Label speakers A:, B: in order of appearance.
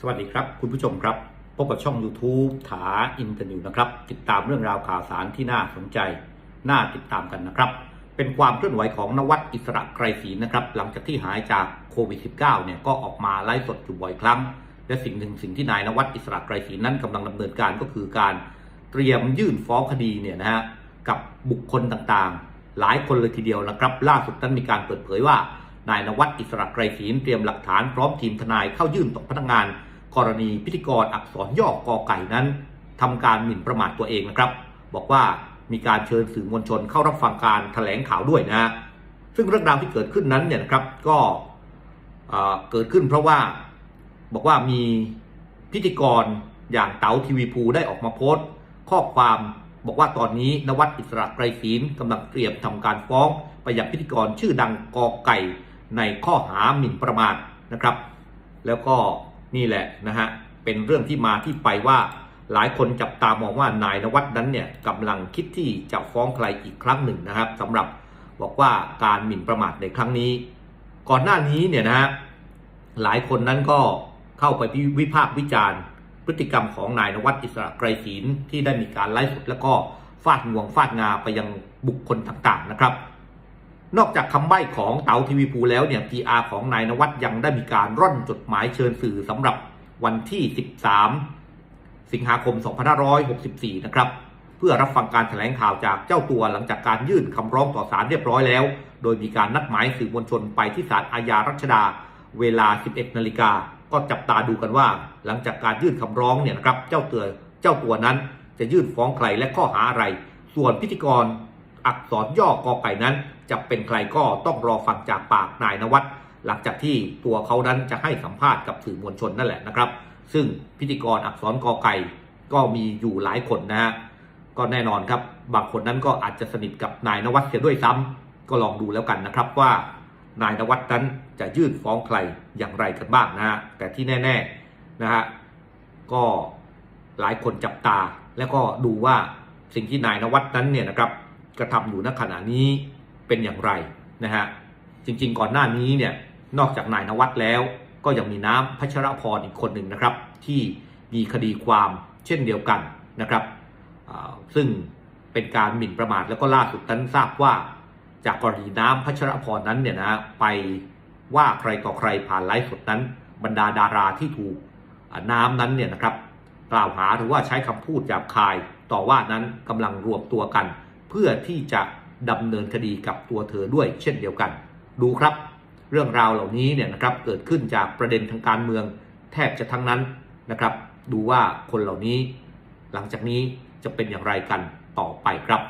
A: สวัสดีครับคุณผู้ชมครับ พบกับช่อง YouTube ถาอินเตอร์นิวนะครับ ติดตามเรื่องราวข่าวสารที่น่าสนใจ น่าติดตามกันนะครับ เป็นความเคลื่อนไหวของนวัดอิสระไกรศรีนะครับ หลังจากที่หายจากโควิด -19 เนี่ยก็ออกมาไลฟ์สดอยู่บ่อยครั้ง และสิ่งหนึ่งสิ่งที่นายนวัดอิสระไกรศรีนั้นกำลังดำเนินการก็คือการเตรียมยื่นฟ้องคดีเนี่ยนะฮะกับบุคคลต่างๆ หลายคนเลยทีเดียวนะครับ ล่าสุดนั้นมีการเปิดเผยว่า นายนวัดอิสระไกรศรีเตรียมหลักฐานพร้อมทีมทนายเข้ายื่นต่อพนักงาน กรณีพิธีกรอักษรย่อกอไก่นั้นทำการหมิ่นประมาทตัวเองนะครับ บอกว่ามีการเชิญสื่อมวลชนเข้ารับฟังการแถลงข่าวด้วยนะ ซึ่งเรื่องราวที่เกิดขึ้นนั้นเนี่ยนะครับก็เอ่อเกิดขึ้นเพราะว่าบอกว่ามีพิธีกรอย่างเต๋าทีวีภูได้ออกมาโพสต์ ข้อความบอกว่าตอนนี้นวัดอิสระไกรศีลกำลังเตรียมทำการฟ้องไปยังพิธีกรชื่อดังกอไก่ ในข้อหาหมิ่นประมาทนะครับ แล้วก็นี่แหละนะฮะเป็นเรื่องที่มาที่ไปว่าหลายคนจับตามองว่านายนวัดนั้นเนี่ยกำลังคิดที่จะฟ้องใครอีกครั้งหนึ่งนะครับสำหรับบอกว่าการหมิ่นประมาทในครั้งนี้ ก่อนหน้านี้เนี่ยนะฮะหลายคนนั้นก็เข้าไปวิพากษ์วิจารณ์ พฤติกรรมของนายนวัดอิสระไกรศีลที่ได้มีการไลฟ์สดแล้วก็ฟาดงวงฟาดงาไปยังบุคคลต่างๆนะครับ นอกจากคำใบ้ของเต๋าทีวีภูแล้วเนี่ย PR ของนายนวัดยังได้มีการร่อนจดหมายเชิญสื่อสำหรับวันที่ 13 สิงหาคม 2564 นะครับ เพื่อรับฟังการแถลงข่าวจากเจ้าตัวหลังจากการยื่นคำร้องต่อศาลเรียบร้อยแล้ว โดยมีการนัดหมายสื่อมวลชนไปที่ศาลอาญารัชดา เวลา 11 นาฬิกา ก็จับตาดูกันว่า หลังจากการยื่นคำร้องเนี่ยนะครับ เจ้าตัวเจ้าตัวนั้นจะยื่นฟ้องใครและข้อหาอะไร ส่วนพิธีกรอักษรย่อกอไก่นั้น จะเป็นใครก็ต้องรอฟังจากปากนายนวัดหลังจากที่ตัวเขานั้นจะให้สัมภาษณ์กับสื่อมวลชนนั่นแหละนะครับ ซึ่งพิธีกรอักษรกอไก่ก็มีอยู่หลายคนนะฮะก็แน่นอนครับ บางคนนั้นก็อาจจะสนิทกับนายนวัดเสียด้วยซ้ำก็ลองดูแล้วกันนะครับว่านายนวัดนั้นจะยื่นฟ้องใครอย่างไรกันบ้างนะฮะแต่ที่แน่ ๆนะฮะก็หลายคนจับตา แล้วก็ดูว่าสิ่งที่นายนวัดนั้นเนี่ยนะครับกระทำอยู่ณขณะนี้ เป็นอย่างไรนะฮะจริงๆ ก่อนหน้านี้เนี่ยนอกจากนายนวัดแล้ว ก็ยังมีน้ำพัชรพรอีกคนหนึ่งนะครับ ที่มีคดีความเช่นเดียวกันนะครับซึ่งเป็นการหมิ่นประมาทแล้วก็ล่าสุดนั้นทราบว่า จากกรณีน้ำพัชรพรนั้นเนี่ยนะไปว่าใครต่อใครผ่านไลฟ์สดนั้น บรรดาดาราที่ถูกน้ำนั้นเนี่ยนะครับ กล่าวหาหรือว่าใช้คำพูดหยาบคายต่อว่านั้นกำลังรวมตัวกัน เพื่อที่จะ ดำเนินคดีกับตัวเธอด้วยเช่นเดียวกัน ดูครับ เรื่องราวเหล่านี้เนี่ยนะครับเกิดขึ้นจากประเด็นทางการเมืองแทบจะทั้งนั้นนะครับ ดูว่าคนเหล่านี้ หลังจากนี้จะเป็นอย่างไรกันต่อไปครับ